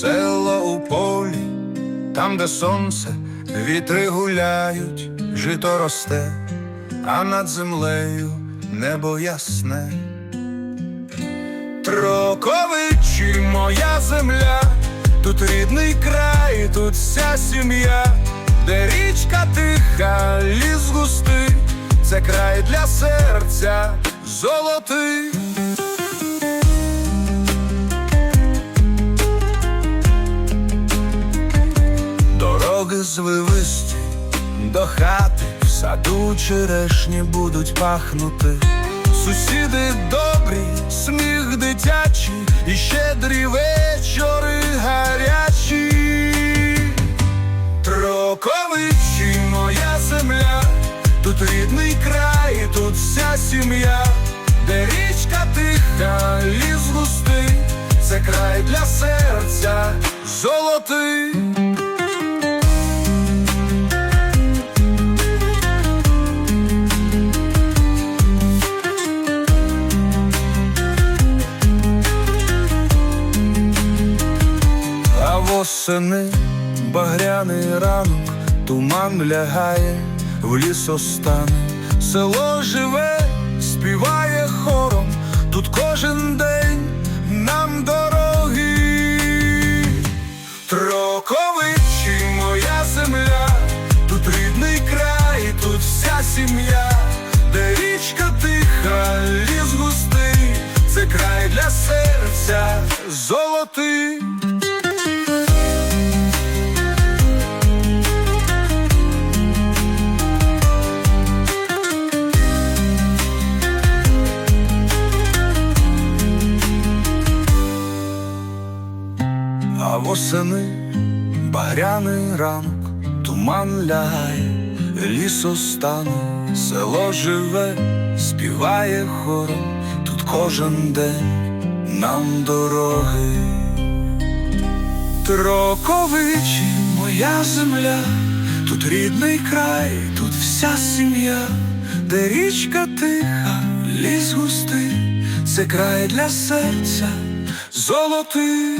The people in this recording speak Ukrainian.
село у полі, там, де сонце, вітри гуляють, жито росте, а над землею небо ясне. Троковичі моя земля, тут рідний край, тут вся сім'я, де річка тиха, ліс густий, це край для серця золотий. Дороги звивисті до хати, в саду черешні будуть пахнути. Сусіди добрі, сміх дитячий, і щедрі вечори гарячі. Троковичі моя земля, тут рідний край, тут вся сім'я, де річка тиха, ліс густий, це край для серця золотий. Восени багряний ранок, туман лягає, в лісостан, село живе, співає хором, тут кожен день нам дороги. Троковичі моя земля, тут рідний край, тут вся сім'я, де річка тиха, ліс густий, це край для серця золотий. А восени багряний ранок, туман лягає, лісо стане, село живе, співає хором, тут кожен день нам дороги. Троковичі, моя земля, тут рідний край, тут вся сім'я, де річка тиха, ліс густий, це край для серця золотий.